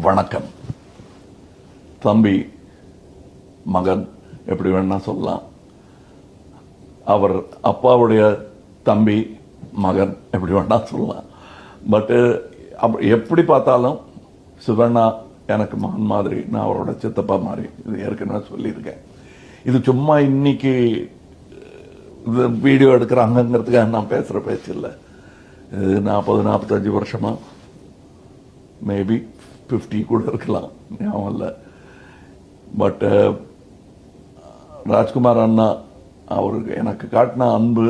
வணக்கம். தம்பி மகன் எப்படி வேணா சொல்லலாம். அவர் அப்பாவுடைய தம்பி மகன் எப்படி வேணா சொல்லலாம். பட்டு எப்படி பார்த்தாலும் சிவண்ணா எனக்கு மகன் மாதிரி நான் அவரோட சித்தப்பா மாதிரி இது ஏற்கனவே சொல்லியிருக்கேன். இது சும்மா இன்னைக்கு இது வீடியோ எடுக்கிறாங்கங்கிறதுக்காக நான் பேசுகிற பேச்சு இல்லை. இது நாற்பது நாற்பத்தஞ்சு வருஷமா மேபி ஃபிஃப்டி கூட இருக்கலாம். ஞாபகம் இல்லை. பட்டு uh, ராஜ்குமார் அண்ணா அவருக்கு எனக்கு காட்டின அன்பு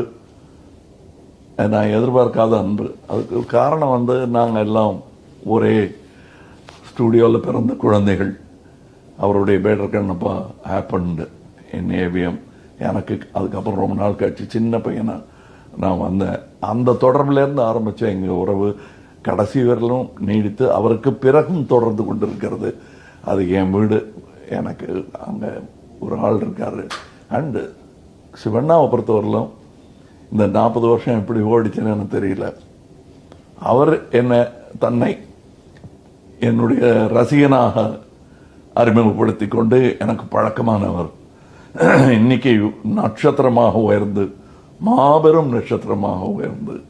நான் எதிர்பார்க்காத அன்பு. அதுக்கு காரணம் வந்து நாங்கள் எல்லாம் ஒரே ஸ்டூடியோவில் பிறந்த குழந்தைகள். அவருடைய father Kannappa happened in AVM எனக்கு அதுக்கப்புறம் ரொம்ப நாள் கழிச்சு சின்ன பையனா நான் வந்தேன். அந்த தொடர்புலேருந்து ஆரம்பித்த எங்கள் உறவு கடைசி வரலும் நீடித்து அவருக்கு பிறகும் தொடர்ந்து கொண்டிருக்கிறது. அது என் வீடு. எனக்கு அங்கே ஒரு ஆள் இருக்காரு. அண்டு சிவண்ணாவை பொறுத்தவரையிலும் இந்த நாற்பது வருஷம் எப்படி ஓடிச்சுன்னு எனக்கு தெரியல. அவர் என்னை தன்னை என்னுடைய ரசிகனாக அறிமுகப்படுத்தி கொண்டு எனக்கு பழக்கமானவர். இன்னைக்கு நட்சத்திரமாக உயர்ந்து மாபெரும் நட்சத்திரமாக உயர்ந்து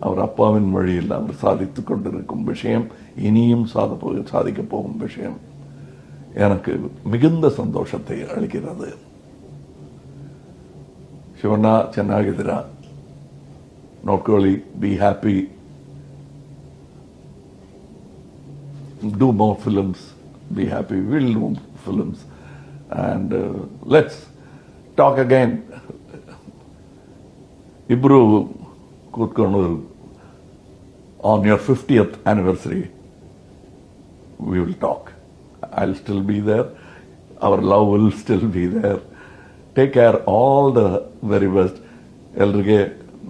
அவர் அப்பாவின் வழியில் அவர் சாதித்துக் கொண்டிருக்கும் விஷயம் இனியும் சாத சாதிக்கப் போகும் விஷயம் எனக்கு மிகுந்த சந்தோஷத்தை அளிக்கிறது ಶಿವಣ್ಣ ಚೆನ್ನಾಗಿದ್ದೀರಾ ನೋಡ್ಕೊಳ್ಳಿ be happy do more films be happy will do films and let's talk again ಇಬ್ಬರು ಕೂತ್ಕೊಂಡು on your fiftieth anniversary we will talk. I'll still be there. Our love will still be there. Take care. All the very best. ಎಲ್ರಿಗೆ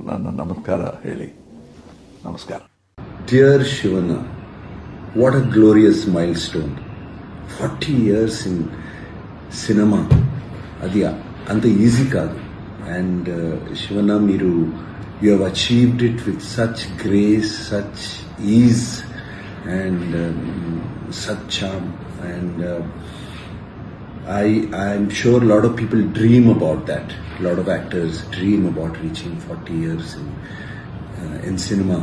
ನನ್ನ ನಮಸ್ಕಾರ ಹೇಳಿ ನಮಸ್ಕಾರ Dear Shivana, what a glorious milestone. 40 years in cinema. అది అంత easy కాదు And uh, Miru, you, you have achieved it with such grace, such ease, and um, such charm. And uh, I, I'm sure a lot of people dream about that. A lot of actors dream about reaching 40 years in, uh, in cinema.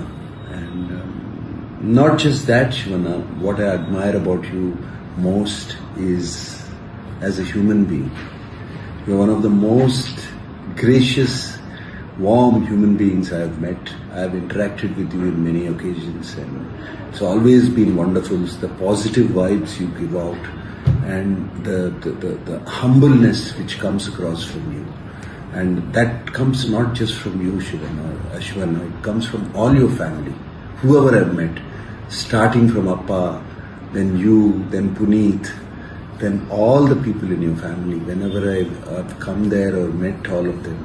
And um, not just that, Shivana, what I admire about you most is as a human being. You're one of the most gracious, warm human beings I have met. I have interacted with you in many occasions, and it's always been wonderful. It's the positive vibes you give out and the, the, the, the humbleness which comes across from you. And that comes not just from you, uh, Shivana, it comes from all your family, whoever I've met, starting from Appa, then you, then Puneet, then all the people in your family, whenever I've, I've come there or met all of them,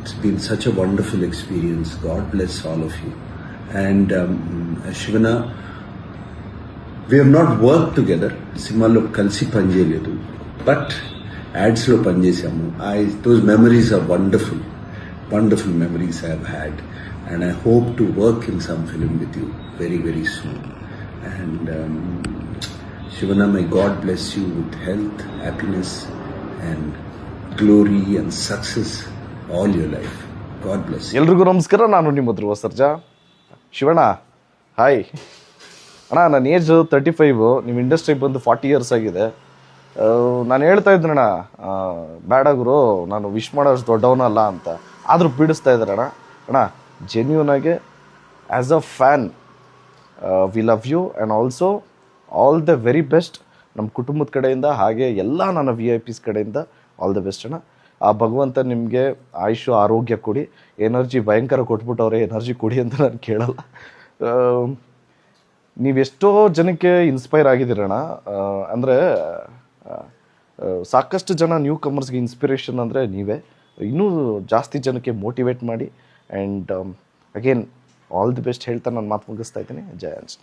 it's been such a wonderful experience. God bless all of you. And um, Shivana, we have not work together సినిమాలో కలిసి పనిచేయలేదు but యాడ్స్లో పనిచేసాము I those memories are wonderful wonderful memories I have had and I hope to work in some film with you very very soon and Shivana, may God bless you with health, happiness, and glory and success all your life. God bless you. ಎಲ್ರಿಗೂ ನಮಸ್ಕಾರ ನಾನು ನಿಮ್ಮ Dhruva Sarja. Shivanna hi ಅಣ್ಣ ನನ್ನ age thirty five ನಿಮ್ಮ industry ಬಂದು forty years ಆಗಿದೆ. ನಾನು ಹೇಳ್ತಾ ಇದ್ನಣ್ಣ ಬ್ಯಾಡ ಗುರು ನಾನು ವಿಶ್ ಮಾಡೋಷ್ಟು ದೊಡ್ಡವನಲ್ಲ ಅಂತ. ಆದರೂ ಬಿಡಿಸ್ತಾ ಇದ್ದಾರಣ್ಣ ಅಣ್ಣ. ಜೆನ್ಯೂನ್ ಆಗಿ as a fan we love you and also all the very best ನಮ್ಮ ಕುಟುಂಬದ ಕಡೆಯಿಂದ, ಹಾಗೆ ಎಲ್ಲ ನನ್ನ ವಿ ಐ ಪಿಸ್ ಕಡೆಯಿಂದ ಆಲ್ ದ ಬೆಸ್ಟ್ ಅಣ್ಣ. ಆ ಭಗವಂತ ನಿಮಗೆ ಆಯುಷು, ಆರೋಗ್ಯ ಕೊಡಿ. ಎನರ್ಜಿ ಭಯಂಕರ ಕೊಟ್ಬಿಟ್ಟವ್ರೆ ಎನರ್ಜಿ ಕೊಡಿ ಅಂತ ನಾನು ಕೇಳಲ್ಲ. ನೀವೆಷ್ಟೋ ಜನಕ್ಕೆ ಇನ್ಸ್ಪೈರ್ ಆಗಿದ್ದೀರಣ್ಣ ಅಂದರೆ ಸಾಕಷ್ಟು ಜನ ನ್ಯೂ ಕಮರ್ಸ್ಗೆ ಇನ್ಸ್ಪಿರೇಷನ್ ಅಂದರೆ ನೀವೇ. ಇನ್ನೂ ಜಾಸ್ತಿ ಜನಕ್ಕೆ ಮೋಟಿವೇಟ್ ಮಾಡಿ. And again all the best ಹೇಳ್ತಾ ನಾನು ಮಾತು ಮುಗಿಸ್ತಾ ಇದ್ದೀನಿ. ಜಯ ಆಂಜನೇಯ